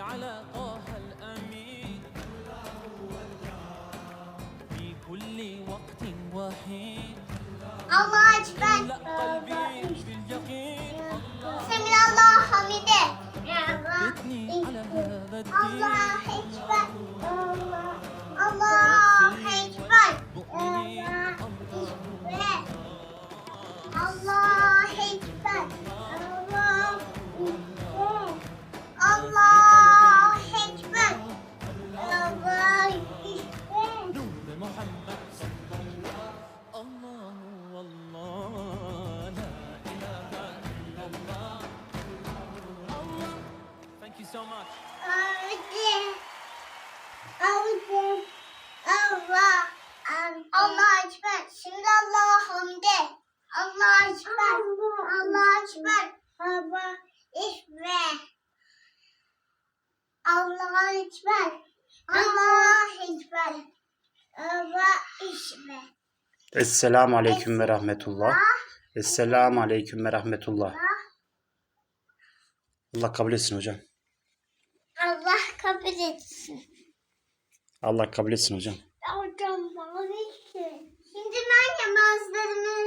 على طه الأمين. في كل وقت وحيد الله أكبر. Şimdi Allah hamde. Allah Ekber. Allah Ekber. Allah Ekber. Allah Ekber. Allah Ekber. Allah Ekber. Esselamu Aleyküm ve Rahmetullah. Esselamu Aleyküm ve Rahmetullah. Allah kabul etsin hocam. Allah kabul etsin. Allah kabul etsin hocam. Hocam bana Şimdi ben namazlarımı